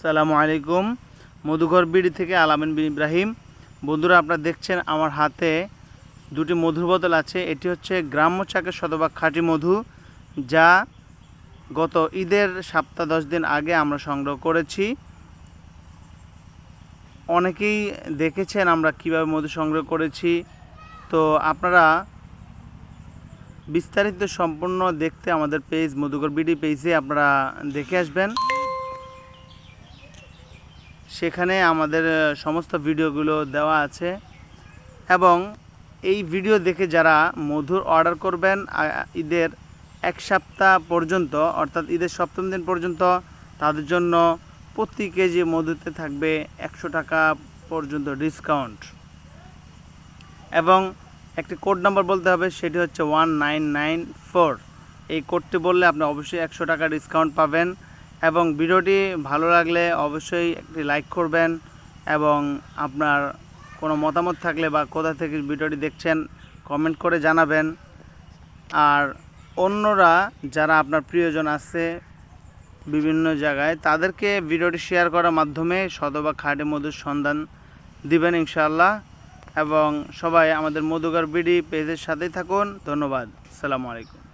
সালামু আলাইকুম। মধুঘর বিড়ি থেকে আলামিন বিন ইব্রাহিম। বন্ধুরা, আপনারা দেখছেন আমার হাতে দুটি মধুর বোতল আছে। এটি হচ্ছে গ্রাম্য চাকের শতভাগ খাঁটি মধু, যা গত ঈদের সপ্তাহ দশ দিন আগে আমরা সংগ্রহ করেছি। অনেকেই দেখেছেন আমরা কীভাবে মধু সংগ্রহ করেছি। তো আপনারা বিস্তারিত সম্পূর্ণ দেখতে আমাদের পেজ মধুকর বিডি পেজে আপনারা দেখে আসবেন। সেখানে আমাদের সমস্ত ভিডিওগুলো দেওয়া আছে। এবং এই ভিডিও দেখে যারা মধুর অর্ডার করবেন ঈদের এক সপ্তাহ পর্যন্ত, অর্থাৎ ঈদের সপ্তম দিন পর্যন্ত, তাদের জন্য প্রতি কেজি মধুতে থাকবে একশো টাকা পর্যন্ত ডিসকাউন্ট। এবং একটি কোড নাম্বার বলতে হবে, সেটি হচ্ছে ওয়ান নাইন নাইন ফোর। এই কোডটি বললে আপনি অবশ্যই একশো টাকা ডিসকাউন্ট পাবেন। এবং ভিডিওটি ভালো লাগলে অবশ্যই একটি লাইক করবেন এবং আপনার কোনো মতামত থাকলে বা কোথা থেকে ভিডিওটি দেখছেন, কমেন্ট করে জানাবেন। আর অন্যরা যারা আপনার প্রিয়জন আছে বিভিন্ন জায়গায়, তাদেরকে ভিডিওটি শেয়ার করার মাধ্যমে শতভাগ খাটে মধুর সন্ধান দিবেন ইনশাআল্লাহ। এবং সবাই আমাদের মধুকর বিডি পেজের সাথেই থাকুন। ধন্যবাদ। আসসালামু আলাইকুম।